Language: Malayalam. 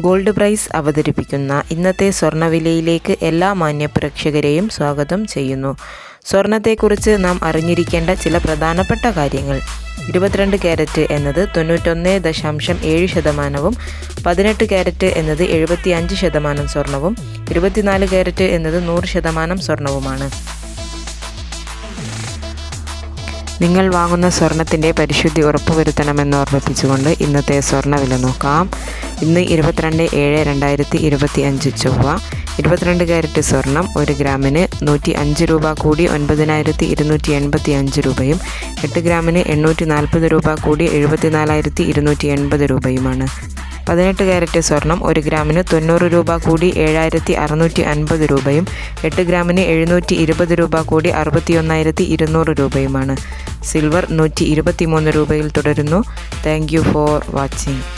ഗോൾഡ് പ്രൈസ് അവതരിപ്പിക്കുന്ന ഇന്നത്തെ സ്വർണവിലയിലേക്ക് എല്ലാ മാന്യപ്രേക്ഷകരെയും സ്വാഗതം ചെയ്യുന്നു. സ്വർണത്തെക്കുറിച്ച് നാം അറിഞ്ഞിരിക്കേണ്ട ചില പ്രധാനപ്പെട്ട കാര്യങ്ങൾ. ഇരുപത്തിരണ്ട് ക്യാരറ്റ് എന്നത് തൊണ്ണൂറ്റൊന്ന് ദശാംശം ഏഴ് ശതമാനവും പതിനെട്ട് ക്യാരറ്റ് എന്നത് എഴുപത്തി അഞ്ച് ശതമാനം സ്വർണവും ഇരുപത്തിനാല് ക്യാരറ്റ് എന്നത് നൂറ് ശതമാനം സ്വർണവുമാണ്. നിങ്ങൾ വാങ്ങുന്ന സ്വർണത്തിന്റെ പരിശുദ്ധി ഉറപ്പുവരുത്തണമെന്ന് ഓർമ്മിപ്പിച്ചുകൊണ്ട് ഇന്നത്തെ സ്വർണവില നോക്കാം. ഇന്ന് ഇരുപത്തിരണ്ട് ഏഴ് രണ്ടായിരത്തി ഇരുപത്തി അഞ്ച് ചൊവ്വ ഇരുപത്തിരണ്ട് ക്യാരറ്റ് സ്വർണം ഒരു ഗ്രാമിന് നൂറ്റി അഞ്ച് രൂപ കൂടി ഒൻപതിനായിരത്തി ഇരുന്നൂറ്റി എൺപത്തി അഞ്ച് രൂപയും എട്ട് ഗ്രാമിന് എണ്ണൂറ്റി നാൽപ്പത് രൂപ കൂടി എഴുപത്തി നാലായിരത്തി ഇരുന്നൂറ്റി എൺപത് രൂപയുമാണ്. പതിനെട്ട് ക്യാരറ്റ് സ്വർണം ഒരു ഗ്രാമിന് തൊണ്ണൂറ് രൂപ കൂടി ഏഴായിരത്തി അറുന്നൂറ്റി അൻപത് രൂപയും എട്ട് ഗ്രാമിന് എഴുന്നൂറ്റി ഇരുപത് രൂപ കൂടി അറുപത്തി ഒന്നായിരത്തി ഇരുന്നൂറ് രൂപയുമാണ്. സിൽവർ നൂറ്റി ഇരുപത്തി മൂന്ന് രൂപയിൽ തുടരുന്നു. Thank you for watching.